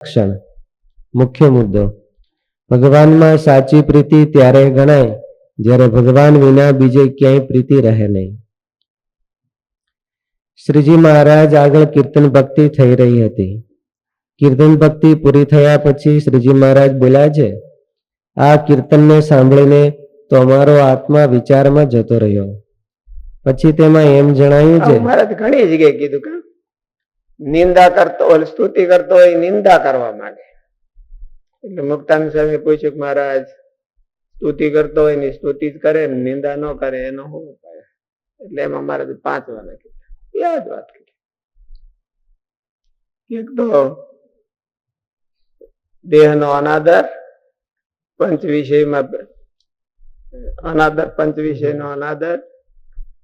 લક્ષણ મુખ્ય મુદ્દો. ભગવાનમાં સાચી પ્રીતિ ત્યારે ગણાય જ્યારે ભગવાન વિના બીજે ક્યાંય પ્રીતિ રહે નહીં. શ્રીજી મહારાજ આગળ કીર્તન ભક્તિ થઈ રહી હતી. કીર્તન ભક્તિ પૂરી થયા પછી શ્રીજી મહારાજ બોલ્યા છે, આ કીર્તનને સાંભળીને તો અમારો આત્મા વિચારમાં જતો રહ્યો. પછી તેમાં એમ જણાયું છે ઘણી જગ્યાએ કીધું નિંદા કરતો સ્તુતિ કરતો હોય નિંદા કરવા માંગે. એટલે મુક્તાન સ્વામી પૂછ્યું મહારાજ, સ્તુતિ કરતો હોયની સ્તુતિ જ કરે નિંદા ન કરે, એનો શું ઉપાય? એટલે એમાં મહારાજ પાંચ વાના કીધા. જ વાત કીધી. એક તો દેહનો અનાદર પંચ વિષયમાં અનાદર પંચ વિષયનો અનાદર,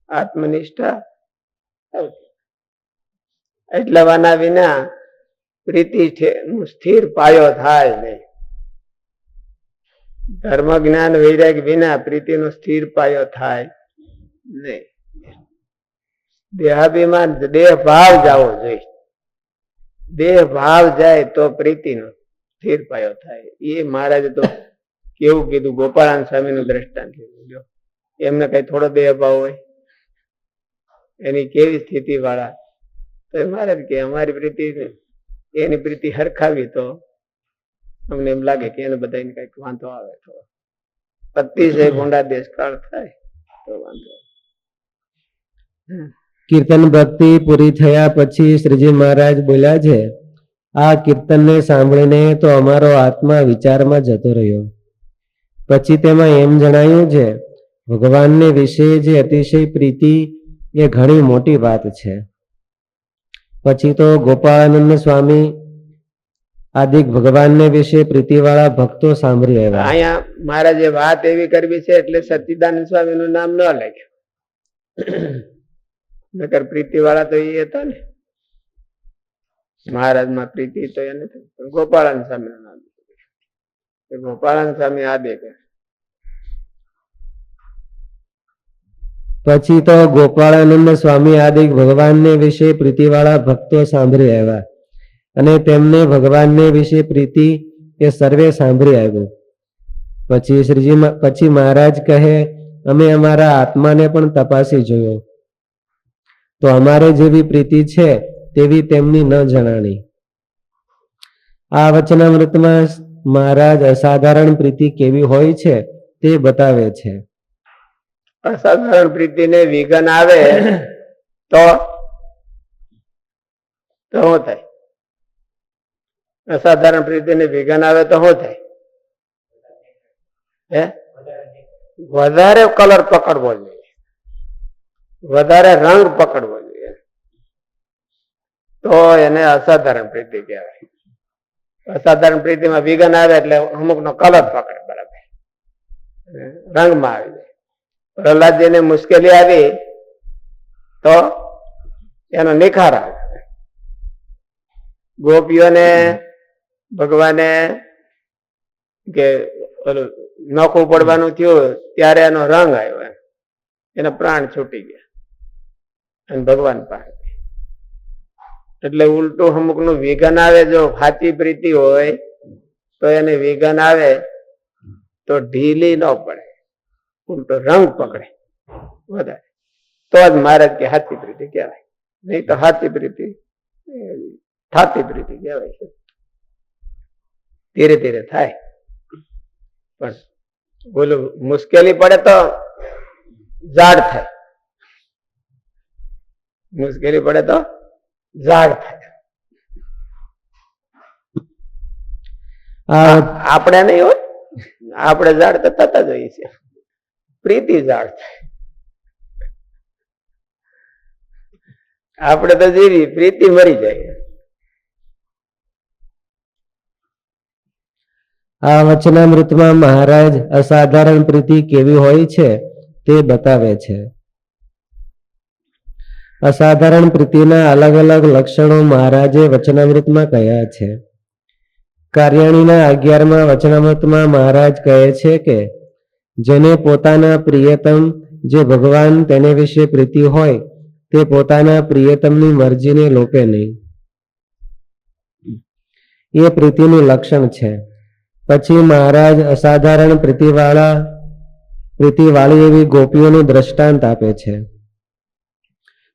આત્મનિષ્ઠા એટલા વાના વિના પ્રીતિ સ્થિર પાયો થાય નહીં. ધર્મ જ્ઞાન વૈરાગ વિના પ્રીતિનો સ્થિર પાયો થાય નહીં. દેહાભિમાન, દેહ ભાવ જવો જોઈએ. દેહ ભાવ જાય તો પ્રીતિનો સ્થિર પાયો થાય. એ મહારાજે તો કેવું કીધું, ગોપાળાન સ્વામી નું દ્રષ્ટાંત લીધું એમને કઈ થોડો દેહ ભાવ હોય, એની કેવી સ્થિતિ વાળા તો મહારાજ કે અમારી પ્રીતિ એની પ્રીતિ હરખાવી તો અમને એમ લાગે કે એને બધાને કંઈક વાંધો આવે તો. અતિશય ગુંડા દેશ કાળ થાય, તો વાંધો. કીર્તન ભક્તિ પૂરી થયા પછી શ્રીજી મહારાજ બોલ્યા છે, આ કીર્તનને સાંભળીને તો અમારો આત્મા વિચારમાં જતો રહ્યો. પછી તેમાં એમ જણાયું છે, ભગવાનને વિશે જે અતિશય પ્રીતિ એ ઘણી મોટી વાત છે. પછી તો ગોપાળાનંદ સ્વામી આદિક ભગવાનને વિશે પ્રીતિવાળા ભક્તો સાંભળી આવ્યા. અહીંયા મહારાજે વાત એવી કરવી છે એટલે સચ્ચિદાનંદ સ્વામી નું નામ ન લખ્યું. નકર પ્રીતિ વાળા તો એ હતા ને. મહારાજમાં પ્રીતિ તો એ નથી સ્વામી નું નામ. એ ગોપાળાન સ્વામી આદે પછી તો ગોપાળાનંદ સ્વામી આદિ ભગવાનને વિશે પ્રીતિવાળા ભક્તો સાંભળી આવ્યા. અને તેમને ભગવાનને વિશે પ્રીતિ એ સર્વે સાંભળી આવ્યું. પછી શ્રીજી પછી મહારાજ કહે, અમે અમારા આત્માને પણ તપાસી જોયો. તો અમારે જેવી પ્રીતિ છે તેવી તેમની ન જણાણી. આ વચનામૃતમાં મહારાજ અસાધારણ પ્રીતિ કેવી હોય છે તે બતાવે છે. અસાધારણ પ્રીતિ ને વિઘન આવે, તો શું થાય? અસાધારણ પ્રીતિ ને વિઘન આવે તો શું થાય? વધારે કલર પકડવો જોઈએ. વધારે રંગ પકડવો જોઈએ. તો એને અસાધારણ પ્રીતિ કહેવાય. અસાધારણ પ્રીતિમાં વિઘન આવે એટલે અમુક નો કલર પકડે બરાબર. રંગમાં આવી જાય. પ્રહલાદજી ને મુશ્કેલી આવી, તો એનો નિખાર આવે. ગોપીઓને, ભગવાને કે નોખું પડવાનું થયું, ત્યારે એનો રંગ આવ્યો એના પ્રાણ છૂટી ગયા. અને ભગવાન પાસે એટલે ઉલટું અમુકનું વિઘન આવે, જો સાચી પ્રીતિ હોય, તો એને વિઘન આવે, તો ઢીલી ન પડે. ઉલટો રંગ પકડે. વધારે. તો જ મહારાજ કે હાથી પ્રીતિ કહેવાય. નહીં તો હાથી પ્રીતિ થાતી પ્રીતિ કહેવાય છે. ધીરે ધીરે થાય. પણ બોલું મુશ્કેલી પડે તો ઝાડ થાય. મુશ્કેલી પડે તો ઝાડ થાય. આપણે નહીં હોય. આપણે ઝાડ તો થતા જ હોઈએ છીએ. પ્રીતિ જાળ થાય. આપણે તો જીવી પ્રીતિ મરી જાય. આ વચનામૃતમાં મહારાજ અસાધારણ પ્રીતિ કેવી હોય છે તે બતાવે છે. અસાધારણ પ્રીતિના અલગ અલગ લક્ષણો મહારાજે વચનામૃતમાં કહ્યા છે. કાર્યાણીના અગિયારમાં વચનામૃતમાં મહારાજ કહે છે કે જેને પોતાના પ્રિયતમ જે ભગવાન તેને વિશે પ્રીતિ હોય, તે પોતાના પ્રિયતમની મરજીને લોપે નહીં. એ પ્રીતિનું લક્ષણ છે. પછી મહારાજ અસાધારણ પ્રીતિવાળા, પ્રીતિવાળી એવી ગોપીઓનું દ્રષ્ટાંત આપે છે.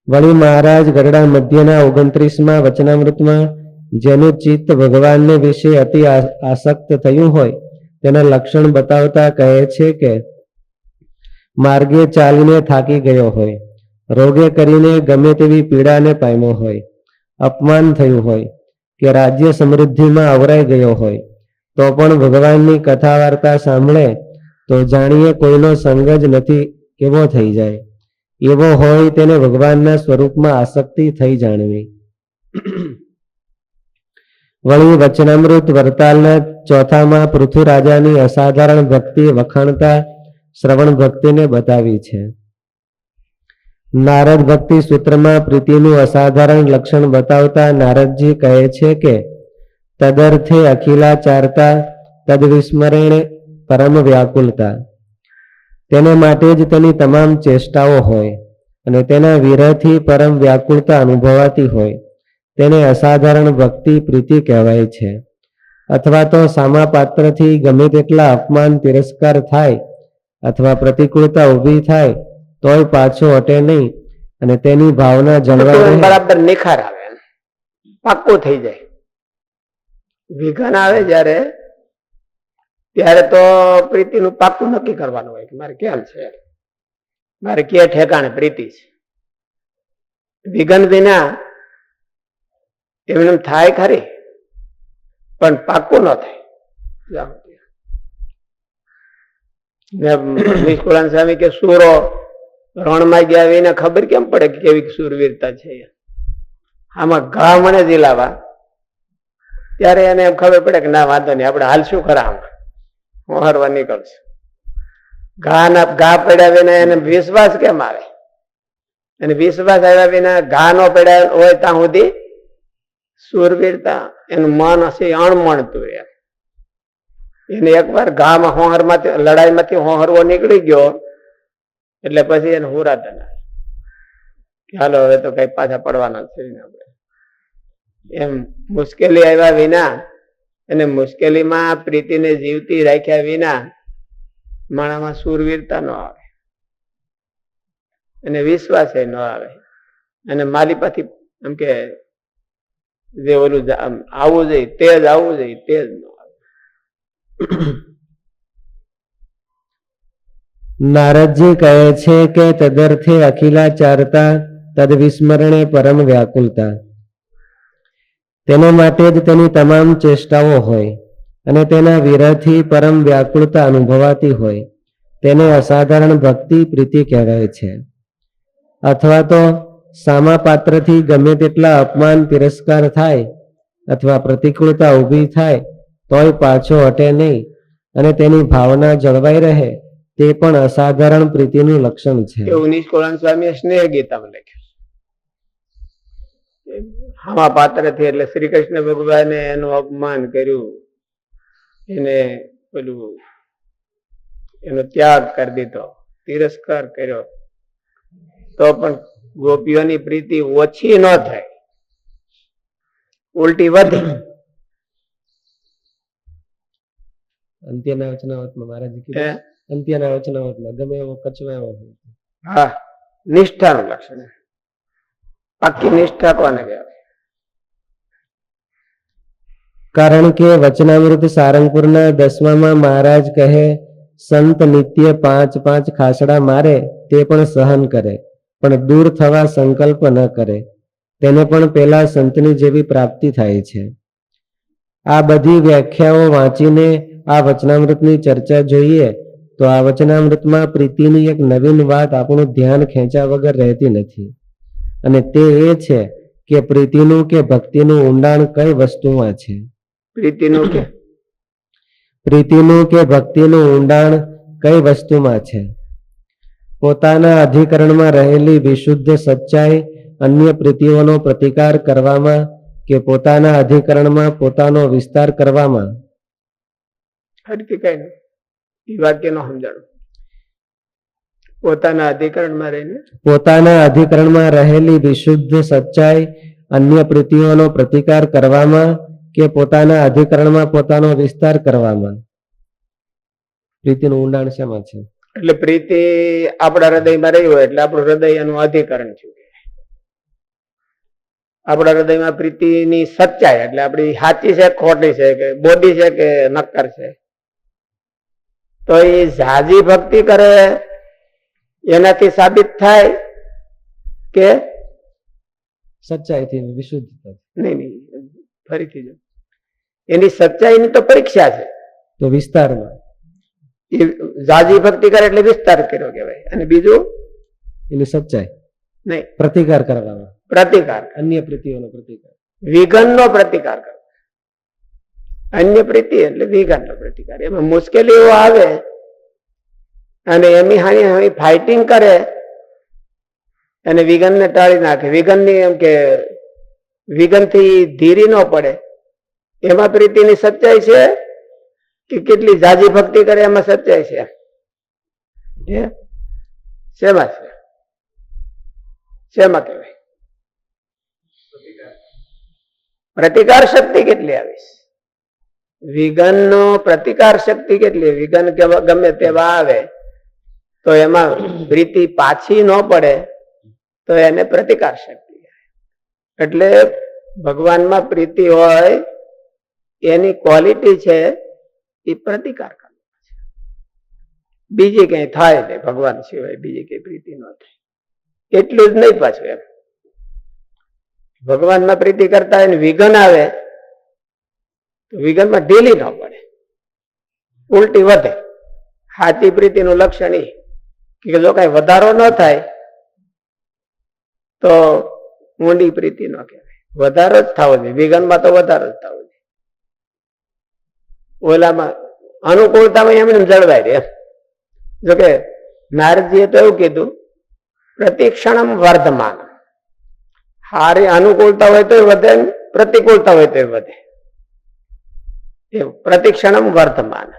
વળી મહારાજ ગરડા મધ્યના ઓગણત્રીસમાં વચનામૃતમાં જેનું ચિત્ત ભગવાનને વિશે અતિ આસક્ત થયું હોય તેના લક્ષણ બતાવતા કહે છે કે, માર્ગે ચાલીને થાકી ગયો હોય, રોગે કરીને ગમે તેવી પીડાને પામ્યો હોય, અપમાન થયું હોય, કે રાજ્ય સમૃદ્ધિમાં અવરાઈ ગયો હોય, તો પણ ભગવાનની કથા વાર્તા સાંભળે, તો જાણીએ કોઈનો સંગ જ નથી એવો થઈ જાય. એવો હોય તેને ભગવાનના સ્વરૂપમાં આસક્તિ થઈ જાણવી. વળી વચનામૃત વરતાલના ચોથામાં પૃથ્વીરાજાની અસાધારણ ભક્તિ વખાણતા શ્રવણ ભક્તિને બતાવી છે. નારદ ભક્તિ સૂત્રમાં પ્રીતિનું અસાધારણ લક્ષણ બતાવતા નારદજી કહે છે કે, તદર્થે અખિલા ચારતા તદવિસ્મરણે પરમ વ્યાકુલતા. તેને માટે જ તેની તમામ ચેષ્ટાઓ હોય અને તેના વિરહથી પરમ વ્યાકુળતા અનુભવાતી હોય. તેને અસાધારણ ભક્તિ પ્રીતિ કહેવાય છે. અથવા તો સામા પાત્રથી ગમે તેટલા અપમાન તિરસ્કાર થાય અથવા પ્રતિકૂળતા ઊભી થાય તોય પાછો હટે નહીં અને તેની ભાવના જળવાઈ બરાબર નિખાર આવે પાક્કું થઈ જાય. વિઘન આવે જ્યારે ત્યારે તો પ્રીતિનું પાક્કું નક્કી કરવાનું હોય. કે મારે કેમ છે. મારે કે ઠેકાણે પ્રીતિ છે. વિઘન વિના એમને એમ થાય ખરી? પણ પાક્કું ન થાય. સ્વામી કે સુરો રણમાં ગયા એને ખબર કેમ પડે કે કેવી સુરવીરતા છે આમાં ઘા મને દિલાવા ત્યારે એને એમ ખબર પડે કે ના, વાંધો નહીં, આપણે હાલશું ખરા આમાં હું હરવા નીકળશું ઘા ના ઘા પડ્યા વિના એને વિશ્વાસ કેમ આવે? અને વિશ્વાસ આવ્યા વિના ઘા નો પડ્યા હોય ત્યાં સુધી સુરવીરતા એનું મન હશે, એ અણમણતું એમ એને એકવાર ઘામાં લડાઈ લડાઈમાંથી હોહરવો નીકળી ગયો, એટલે પછી એને હુરાતા ના ચાલો હવે તો કઈ પાછા પડવાના છે એમ મુશ્કેલી આવ્યા વિના, અને મુશ્કેલીમાં પ્રીતિને જીવતી રાખ્યા વિના માણામાં સુરવીરતા ન આવે. અને વિશ્વાસ ન આવે. અને માલિપાથી, એમ કે જે ઓલું આવવું જોઈએ તે જ આવવું જોઈએ તે જ ન નારદજી કહે છે કે તદર્થે અખિલા ચારતા, તદ વિસ્મરણે પરમ વ્યાકુલતા. તેને માટે જ તેની તમામ ચેષ્ટાઓ હોય અને તેના વિરહથી પરમ વ્યાકુળતા અનુભવાતી હોય. તેને અસાધારણ ભક્તિ પ્રીતિ કહેવાય છે. અથવા તો સામા પાત્રથી ગમે તેટલા અપમાન, તિરસ્કાર થાય અથવા પ્રતિકૂળતા ઊભી થાય, તોય પાછો હટે નહીં અને તેની ભાવના જળવાઈ રહે, તે પણ અસાધારણ પ્રીતિનું લક્ષણ છે. એટલે શ્રી કૃષ્ણ ભગવાને એનું અપમાન કર્યું. એને પેલું એનો ત્યાગ કરી દીધો, તિરસ્કાર કર્યો. તો પણ ગોપીઓની પ્રીતિ ઓછી ન થાય. ઉલટી વધે. અંત્યના વચનાવતમાં મહારાજ કીધું અંત્યના વચનાવતમાં ગમે એવો કચવાયો હા નિષ્ઠાનું લક્ષણ. પાકી નિષ્ઠા કોને કહેવાય? કારણ કે વચનામૃત સારંગપુરના દસમામાં મહારાજ કહે સંત નિત્ય પાંચ પાંચ ખાસડા મારે તે પણ સહન કરે. પણ દૂર થવા સંકલ્પ ન કરે તેને પણ પેલા સંતની જેવી પ્રાપ્તિ થાય છે. આ બધી વ્યાખ્યાઓ વાંચીને આ વચનામૃતની ચર્ચા જોઈએ તો આ વચનામૃતમાં પ્રીતિની એક નવીન વાત આપણું ધ્યાન ખેંચ્યા વગર રહેતી નથી. અને તે એ છે કે પ્રીતિનું કે ભક્તિનું ઊંડાણ કઈ વસ્તુમાં છે? પ્રીતિનું કે? પ્રીતિનું કે ભક્તિનું ઊંડાણ કઈ વસ્તુમાં છે? પોતાના અધિકરણમાં રહેલી વિશુદ્ધ સચ્ચાઈ અન્ય પ્રીતિઓનો પ્રતિકાર કરવામાં કે પોતાના અધિકરણમાં પોતાનો વિસ્તાર કરવામાં? ફરીથી કઈ નહીં એ વાક્ય સમજાણું. પોતાના અધિકરણમાં રહીને? પોતાના અધિકરણમાં રહેલી વિશુદ્ધ સચ્ચાઈ અન્ય પ્રીતિઓનો પ્રતિકાર કરવામાં કે પોતાના અધિકરણમાં પોતાનો વિસ્તાર કરવામાં? પ્રીતિનું ઊંડાણ શેમાં છે? એટલે પ્રીતિ આપણા હૃદયમાં રહી હોય એટલે આપણું હૃદય એનું અધિકરણ છે આપણા હૃદયમાં પ્રીતિની સચ્ચાઈ એટલે આપણી સાચી છે ખોટી છે કે બોડી છે કે નક્કર છે. તો એ ઝાજી ભક્તિ કરે એનાથી સાબિત થાય કે સચ્ચાઈથી વિશુદ્ધ નહીં નહીં ફરીથી જો. એની સચ્ચાઈની તો પરીક્ષા છે. તો વિસ્તારમાં એ જાજી ભક્તિ કરે એટલે વિસ્તાર કર્યો કહેવાય. અને બીજું? એની સચ્ચાઈ. નહીં. પ્રતિકાર કરવાનો. પ્રતિકાર. અન્ય પ્રીતિઓનો પ્રતિકાર. વિઘનનો પ્રતિકાર કરવો. અન્ય પ્રીતિ એટલે વિઘનનો પ્રતિકાર. એમાં મુશ્કેલીઓ આવે અને એમની હાની હાની ફાઇટિંગ કરે અને વિઘનને ટાળી નાખે. વિઘનની એમ કે વિઘનથી ધીરી ન પડે. એમાં પ્રીતિની સચ્ચાઈ છે? કે કેટલી જાજી ભક્તિ કરે એમાં સચ્ચાઈ છે? શેમાં છે? શેમાં કહેવાય? પ્રતિકાર શક્તિ કેટલી આવીશ? વિઘન નો પ્રતિકાર શક્તિ કેટલી? વિઘન ગમે તેવા આવે, તો એમાં પ્રીતિ પાછી ન પડે, તો એને પ્રતિકાર શક્તિ એટલે ભગવાનમાં પ્રીતિ હોય, એની ક્વોલિટી છે એ પ્રતિકાર કરવો છે બીજે કઈ થાય નહીં, ભગવાન સિવાય બીજી કઈ પ્રીતિ ન થાય. એટલું જ નહીં પાછું એમ. ભગવાનમાં પ્રીતિ કરતા એને વિઘન આવે, તો વિઘનમાં ઢીલી ન પડે. ઉલટી વધે. હાથી પ્રીતિનું લક્ષણ એ કે જો કઈ વધારો ન થાય, તો ઊંડી પ્રીતિ ન કહેવાય. વધારો જ થવો જોઈએ. વિઘનમાં તો વધારો જ થવો જોઈએ. ઓલામાં અનુકૂળતામાં એમ એમ જળવાય રહે જોકે નારદજીએ તો એવું કીધું, પ્રતિક્ષણમ વર્ધમાન. હારી અનુકૂળતા હોય તો વધે પ્રતિકૂળતા હોય તો વધે. પ્રતિક્ષણમ વર્ધમાન.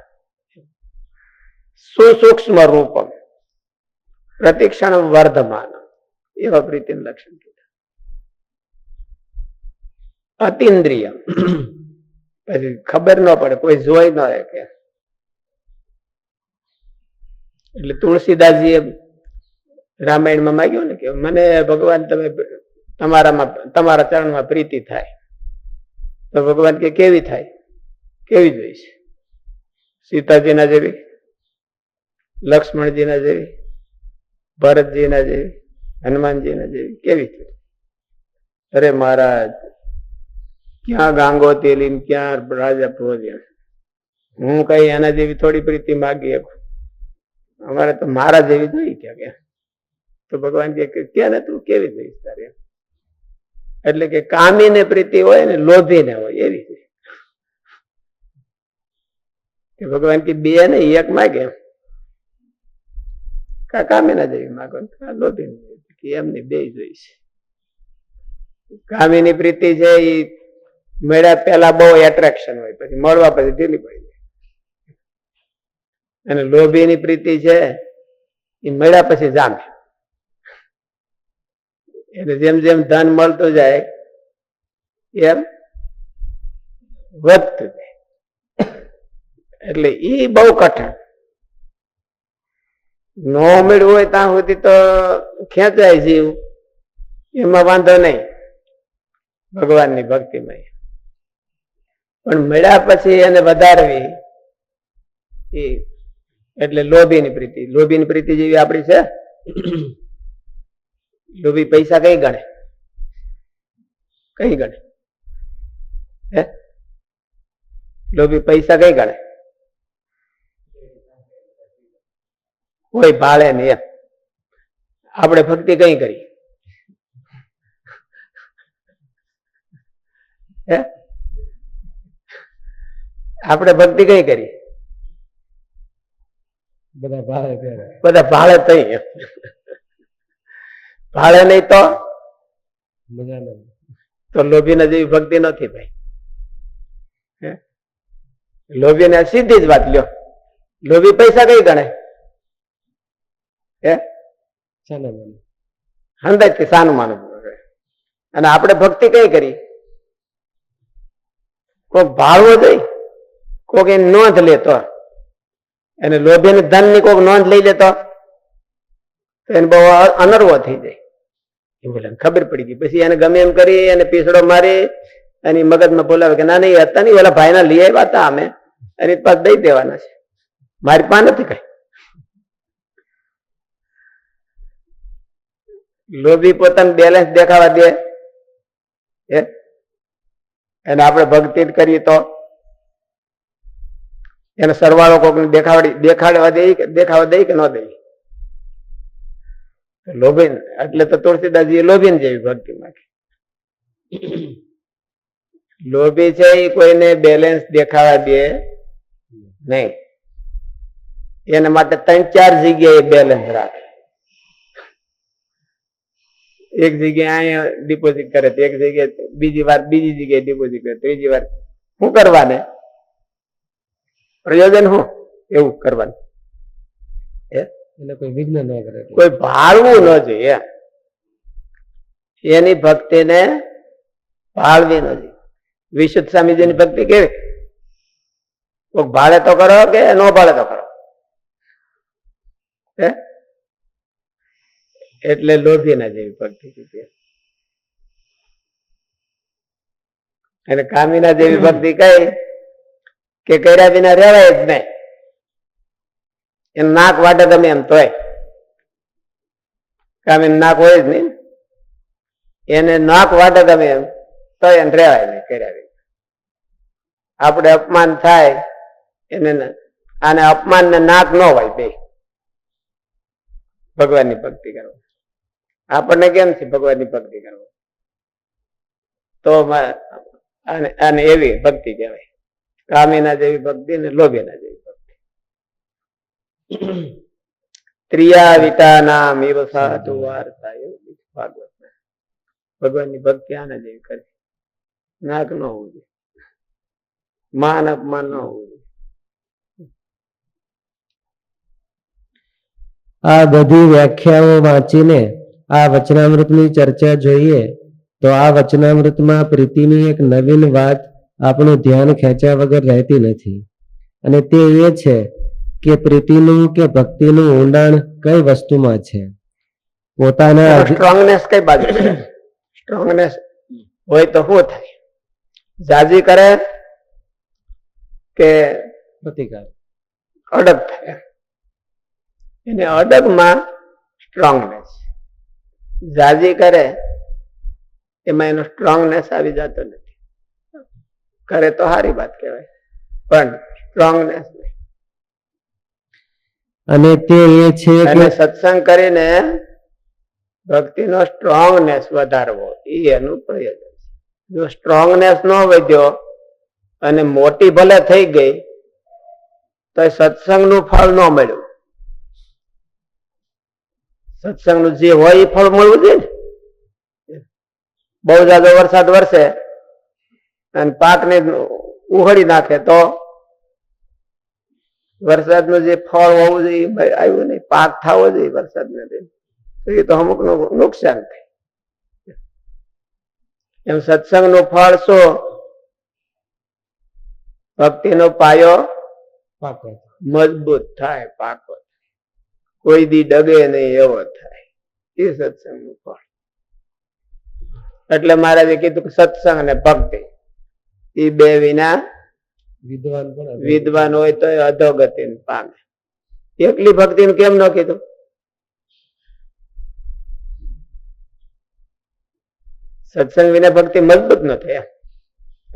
સુસૂક્ષ્મ રૂપમ. પ્રતિક્ષણમ વર્ધમાન. એવા પ્રીતિનું લક્ષણ કીધું. અતિન્દ્રિય. પછી ખબર ન પડે, કોઈ જોઈ ન શકે. એટલે તુલસીદાસજીએ રામાયણમાં માંગ્યું ને કે મને ભગવાન તમે તમારામાં, તમારા ચરણમાં પ્રીતિ થાય. તો ભગવાન કે કેવી થાય? કેવી જોઈશે? સીતાજીના જેવી? લક્ષ્મણજીના જેવી? ભરતજીના જેવી? હનુમાનજીના જેવી? કેવી અરે મહારાજ ક્યાં ગાંગો તેલી ને ક્યાં રાજા પ્રોજ્યા હું કઈ એના જેવી થોડી પ્રીતિ માગી અમારે તો મારા જેવી જોઈ ક્યાં કે તો ભગવાન કે કે ક્યાં તું કેવી જોઈશ તારે એટલે કે કામી ને પ્રીતિ હોય ને લોભી ને હોય, એવી કે ભગવાન કે બે ને એક માગે કા કામી ના જેવી માગો કા લોભી ને. કે એમની બે જોઈશ કામીની પ્રીતિ છે એ મળ્યા પહેલા બહુ એટ્રેક્શન હોય, પછી મળવા પછી ઢીલી પડી જાય અને લોભીની પ્રીતિ છે, એ મળ્યા પછી જામે. એટલે જેમ જેમ ધન મળતું જાય, એમ વધતું જાય. એટલે એ બહુ કઠણ. નો મેળવું હોય ત્યાં સુધી તો ખેંચાય જીવ, એમાં વાંધો નહીં. ભગવાનની ભક્તિમાં. પણ મળ્યા પછી એને વધારવી એ એટલે લોભીની પ્રીતિ. લોભીની પ્રીતિ જેવી આપણી છે. લોભી પૈસા કઈ ગણે? કઈ ગણે? હે? લોભી પૈસા કઈ ગણે? કોઈ ભાળે નહીં એમ. આપણે ભક્તિ કઈ કરી? હે? આપણે ભક્તિ કઈ કરી? બધા ભાળે બધા ભાળે તઈ. ભાળે નહીં તો? તો લોભીના જેવી ભક્તિ નથી ભાઈ. હે? લોભીને સીધી જ વાત લ્યો. લોભી પૈસા કઈ ગણે? હે? હંદાજથી સાનું માનું. અને આપણે ભક્તિ કઈ કરી? કોઈ ભાળવો દઈ કોક એની નોંધ લેતો. એને લોભી ધનની કોક નોંધ લઈ લેતો. તો એને બહુ અનરવો થઈ જાય. એ બોલે ખબર પડી ગઈ. પછી એને ગમે એમ કરી, એને પીસડો મારી, એની મગજમાં બોલાવે કે, ના નહીં હતા નહીં. ઓલા ભાઈના લઈ આવ્યા હતા અમે. એની પાસે દઈ દેવાના છે. મારી પાસે નથી કઈ. લોભી પોતાનું બેલેન્સ દેખાવા દે. એને આપણે ભક્તિ કરીએ તો. એનો સરવાળો કોકને દેખાડી દેખાડવા દે કે દેખાવા દે કે ન દે? લોભીન, એટલે તો તુલસીદાસજી લોભીન જેવી ભક્તિ માંગે. લોભી છે એ કોઈને બેલેન્સ દેખાવા દે નહીં. એના માટે ત્રણ ચાર જગ્યાએ બેલેન્સ રાખે. એક જગ્યાએ અહીંયા ડિપોઝિટ કરે એક જગ્યાએ બીજી વાર બીજી જગ્યાએ ડિપોઝિટ કરે, ત્રીજી વાર. શું કરવાને? પ્રયોજન શું એવું કરવાનું. એટલે કોઈ વિઘ્ન ન કરે કોઈ ભાળવું ન જોઈએ. એની ભક્તિને ભાળવી ન જોઈએ. વિશુદ્ધ સ્વામીજીની ભક્તિ કેવી? કોક ભાળે તો કરો કે ન ભાળે તો કરો? હે? એટલે લોભી ના જેવી ભક્તિ અને કામીના જેવી ભક્તિ કઈ? કે કર્યા વિના રહેવાય જ નહીં. એમ નાક વાટે તમે એમ તોય. કામ એમ નાક હોય જ નહીં. એને નાક વાટે તમે એમ તોય એમ રહેવાય નહીં કર્યા વિના. આપણે અપમાન થાય એને આને અપમાન ને નાક ન હોય બે. ભગવાનની ભક્તિ કરવા આપણને કેમ છે ભગવાનની ભક્તિ કરવા તો આને એવી ભક્તિ કહેવાય. કામીના જેવી ભક્તિ ને લોભીના જેવી ભક્તિ. ત્રિયાવિતા નામ એવ સાધુ વાર્તા એવું ભાગવત ભગવાનની ભક્તિ આના જેવી કરે. નાક ન હોવું જોઈએ. માન અપમાન ન હોવું જોઈએ. આ બધી વ્યાખ્યાઓ વાંચીને આ વચનામૃતની ચર્ચા જોઈએ તો આ વચનામૃતમાં પ્રીતિની એક નવીન વાત આપણું ધ્યાન ખેંચ્યા વગર રહેતી નથી. અને તે એ છે કે પ્રીતિનું કે ભક્તિનું ઊંડાણ કઈ વસ્તુમાં છે? પોતાના સ્ટ્રોંગનેસ કઈ બાજુ છે? સ્ટ્રોંગનેસ હોય તો શું થાય? જાજી કરે કે પ્રતિકાર. અડગ થાય? એને અડગમાં સ્ટ્રોંગનેસ જાજી કરે એમાં એનો સ્ટ્રોંગનેસ આવી જતો નથી. કરે તો સારી વાત કહેવાય. પણ સ્ટ્રોંગનેસ અને તે એ છે કે સત્સંગ કરીને ભક્તિનો સ્ટ્રોંગનેસ વધારવો એ એનું પ્રયોજન છે. જો સ્ટ્રોંગનેસ ન વધ્યો અને મોટી ભલે થઈ ગઈ તો સત્સંગનું ફળ ન મળ્યું. સત્સંગનું જે હોય એ ફળ મળવું જોઈએ ને? બહુ જાદો વરસાદ વરસે અને પાકને ઉહળી નાખે તો વરસાદનું જે ફળ હોવું જોઈએ આવ્યું નહીં. પાક થવો જોઈએ વરસાદને. તો એ તો અમુક નુકસાન થાય એમ સત્સંગનું ફળ શું? ભક્તિનો પાયો મજબૂત થાય પાકો થાય. કોઈ દી ડગે નહીં એવો થાય. એ સત્સંગનું ફળ. એટલે મહારાજે કીધું કે સત્સંગ અને ભક્તિ. એ બે વિના વિદ્વાન વિદ્વાન હોય તો અધોગતિ પામે. એકલી ભક્તિ કેમ ન કીધું? સત્સંગ વિના ભક્તિ મજબૂત ન થાય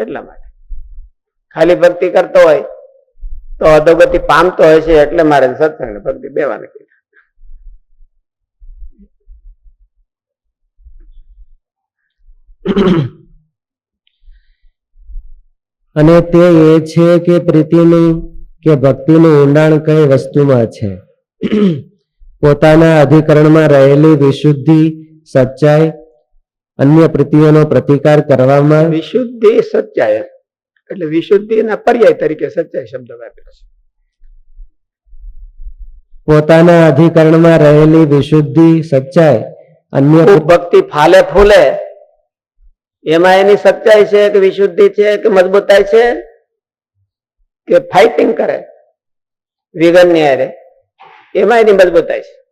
એટલા માટે. ખાલી ભક્તિ કરતો હોય તો અધોગતિ પામતો હોય છે એટલે મારે સત્સંગ ને ભક્તિ બેવાને કીધું. અને તે એ છે કે પ્રીતિનું કે ભક્તિનું ઊંડાણ કઈ વસ્તુમાં છે? પોતાના અધિકરણમાં રહેલી વિશુદ્ધિ સચ્ચાઈ અન્ય પ્રીતિઓનો પ્રતિકાર કરવામાં વિશુદ્ધિ સચ્ચાઈ એટલે વિશુદ્ધિના પર્યાય તરીકે સચ્ચાઈ શબ્દ વાપર્યો છે. પોતાના અધિકરણમાં રહેલી વિશુદ્ધિ સચ્ચાઈ અન્ય ભક્તિ ફાલે ફૂલે એમાં એની સચ્ચાઈ છે કે વિશુદ્ધિ છે કે મજબૂતાઈ છે? કે ફાઇટિંગ કરે? વિગનની હારે એમાં એની મજબૂતાઈ છે.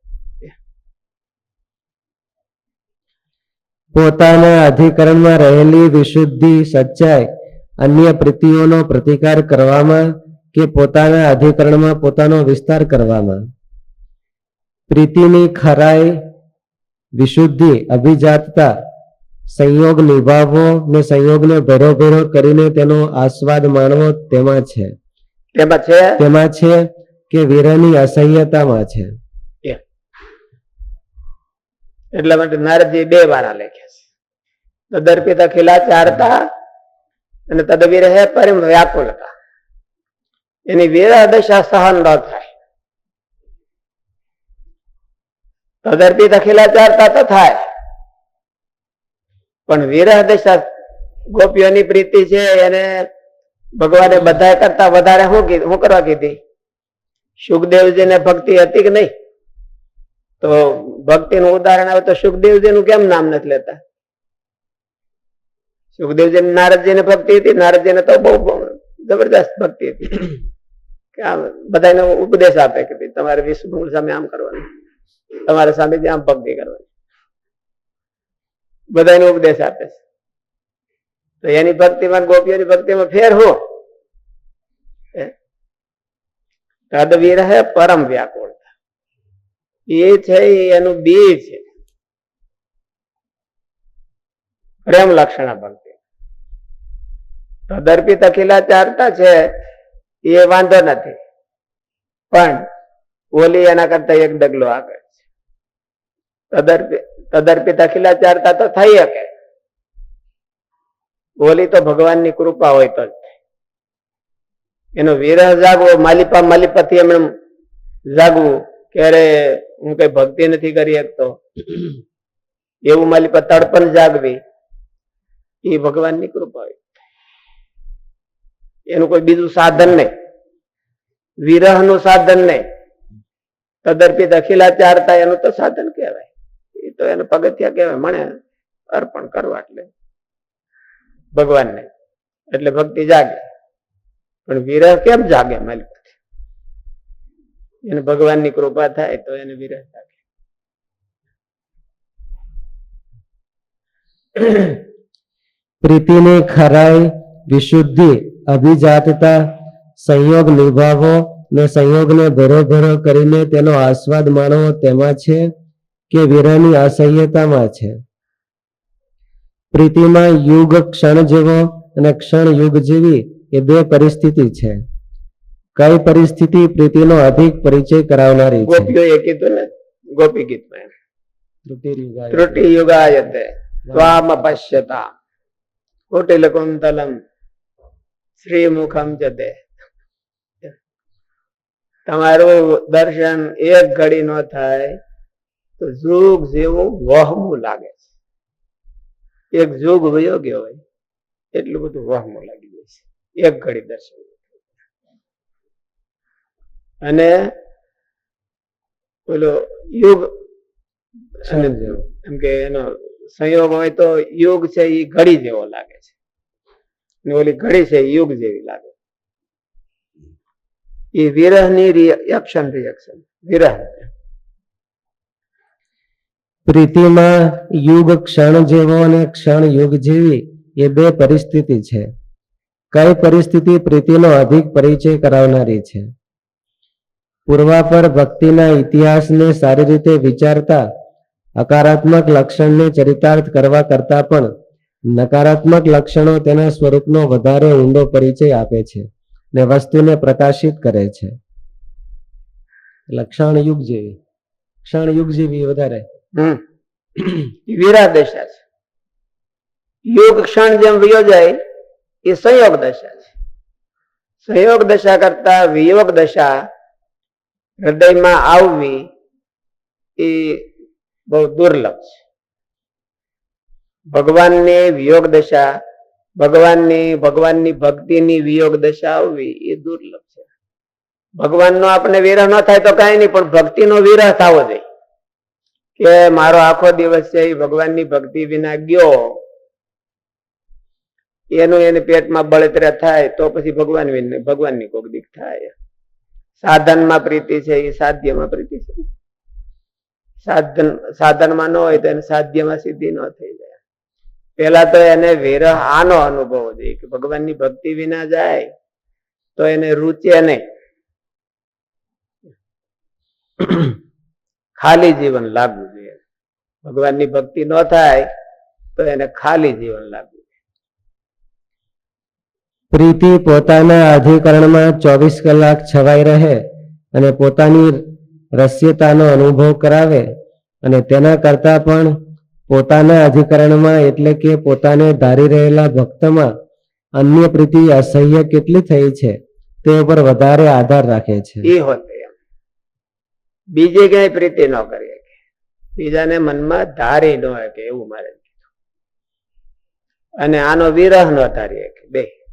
પોતાના અધિકરણમાં રહેલી વિશુદ્ધિ, સચ્ચાઈ, અન્ય પ્રીતિઓનો પ્રતિકાર કરવામાં કે પોતાના અધિકરણમાં પોતાનો વિસ્તાર કરવામાં? પ્રીતિની ખરાઈ, વિશુદ્ધિ, અભિજાતતા સંયોગ નિભાવવો ને સંયોગને ભેરો ભેરો કરીને તેનો આસ્વાદ માણવો તેમાં છે. તેમાં છે? તેમાં છે કે વીરની અસહ્યતામાં છે. એટલા માટે નારદજી બે વારા લખ્યા છે. તદર્પિત ખીલા ચારતા અને તદવીર હે પરિમ વ્યાકુલતા એની વેરા દશા સહન ન થાય. તદર્પિત ખીલા ચારતા તો થાય. પણ વિરહ દશા ગોપીઓની પ્રીતિ છે, એને ભગવાને બધા કરતા વધારે શું શું કરવા કીધી? સુખદેવજીને ભક્તિ હતી કે નહીં? તો ભક્તિનું ઉદાહરણ આવે તો સુખદેવજીનું કેમ નામ નથી લેતા? સુખદેવજી નારદજીને ભક્તિ હતી, નારદજીને તો બહુ જબરદસ્ત ભક્તિ હતી. કે બધાને ઉપદેશ આપે કે તમારે વિષ્ણુ સામે આમ કરવાનું, તમારે સામે આમ ભક્તિ કરવાની. બધાને ઉપદેશ આપે છે. તો એની ભક્તિમાં, ગોપીઓની ભક્તિમાં ફેર હો. તદવીર હે પરમ વ્યાકુળતા. એ છે એનું બી છે. પ્રેમ લક્ષણ ભક્તિ. તદર્પિત તકીલા ચારતા છે, એ વાંધો નથી. પણ ઓલી એના કરતા એક ડગલો આગળ. તદર્પિત અખિલાચારતા અખિલા ચારતા તો થઈ શકે. બોલી તો ભગવાનની કૃપા હોય તો એનો વિરહ જાગવો, માલિપા માલિપાથી એમણે જાગવું કે અરે હું કઈ ભક્તિ નથી કરી શકતો. એવું માલિપા તડપણ જાગવી, એ ભગવાનની કૃપા હોય. એનું કોઈ બીજું સાધન નહીં. વિરહનું સાધન નહીં. તદર્પિત અખિલાચારતા એનું તો સાધન કહેવાય. તો એને પગથિયા કહેવાય મને અર્પણ કરવા એટલે. ભગવાનને. એટલે ભક્તિ જાગે. પણ વિરહ કેમ જાગે માલિક? એને ભગવાનની કૃપા થાય તો એને વિરહ જાગે. પ્રીતિની ખરાઈ વિશુદ્ધિ અભિજાતતા સંયોગ નિભાવો ને સંયોગને ભરો ભરો કરીને તેનો આસ્વાદ માણવો તેમાં છે. કે વીરાની અસહ્યતામાં છે. પ્રીતિમાં યુગ ક્ષણ જેવો અને ક્ષણ યુગ જેવી એ બે પરિસ્થિતિ છે. કઈ પરિસ્થિતિ પ્રીતિનો અધિક પરિચય કરાવનારી છે? ગોપીઓએ કીધું ને ગોપી ગીતમાં ત્રુટિ યુગાયતે ત્વામ પશ્યતા કોટિલ કુંતલમ શ્રીમુખમ જતે તમારું દર્શન એક ઘડી નો થાય તો જોગ જેવો વહમું લાગે છે. એક જોગ વયો ગયો હોય એટલું બધું વહમું લાગી જાય છે. એક ઘડી દર્શન અને પેલો યુગ એમ કે એનો સંયોગ હોય તો યુગ છે એ ઘડી જેવો લાગે છે. ને ઓલી ઘડી છે યોગ યુગ જેવી લાગે. એ વિરહની રિએક્શન રિએક્શન વિરહ. પ્રીતિમાં યુગ ક્ષણ જેવો અને ક્ષણ યુગ જેવી એ બે પરિસ્થિતિ છે. કઈ પરિસ્થિતિ પ્રીતિનો અધિક પરિચય કરાવનારી છે? પૂર્વાપર ભક્તિના ઇતિહાસને સારી રીતે વિચારતા, હકારાત્મક લક્ષણને ચરિતાર્થ કરવા કરતા પણ નકારાત્મક લક્ષણો તેના સ્વરૂપનો વધારે ઊંડો પરિચય આપે છે ને વસ્તુને પ્રકાશિત કરે છે. લક્ષણ યુગ જેવી ક્ષણ યુગ જેવી વધારે ઈ દશા છે. યોગ ક્ષણ જેમ વયો જાય, એ સંયોગ દશા છે. સંયોગ દશા કરતા વિયોગ દશા હૃદયમાં આવવી એ બહુ દુર્લભ છે. ભગવાનને વિયોગ દશા, ભગવાનની ભગવાનની ભક્તિની વિયોગ દશા આવવી એ દુર્લભ છે. ભગવાનનો આપણે વિરહ ન થાય તો કાંઈ નહીં, પણ ભક્તિનો વિરહ થવો જોઈએ. કે મારો આખો દિવસ છે એ ભગવાનની ભક્તિ વિના ગયો. એનું એને પેટમાં બળતરા થાય તો પછી ભગવાન વિન- ભગવાનની કોક દીક થાય. સાધનમાં પ્રીતિ છે એ સાધ્યમાં પ્રીતિ છે. સાધન, સાધનમાં ન હોય તો એને સાધ્યમાં સિદ્ધિ ન થઈ જાય. પેલા તો એને વિરહ આનો અનુભવ જોઈએ કે ભગવાનની ભક્તિ વિના જાય તો એને રૂચે નહીં. ખાલી જીવન લાગવું જોઈએ. ભગવાનની ભક્તિ ન થાય તો એને ખાલી જીવન લાગવું પ્રીતિ પોતાના અધિકરણમાં ચોવીસ કલાક છવાઈ રહે અને પોતાની રસ્યતાનો અનુભવ કરાવે અને તેના કરતા પણ પોતાના અધિકરણમાં એટલે કે પોતાને ધારી રહેલા ભક્તમાં અન્ય પ્રીતિ અસહ્ય કેટલી થઈ છે તે ઉપર વધારે આધાર રાખે છે. એ હોતે. બીજે ક્યાંય પ્રીતિ ન કરી શકે. બીજાને મનમાં ધારી ન શકે એવું મારે કીધું. અને આનો વિરહ ન ધારી શકે. બે.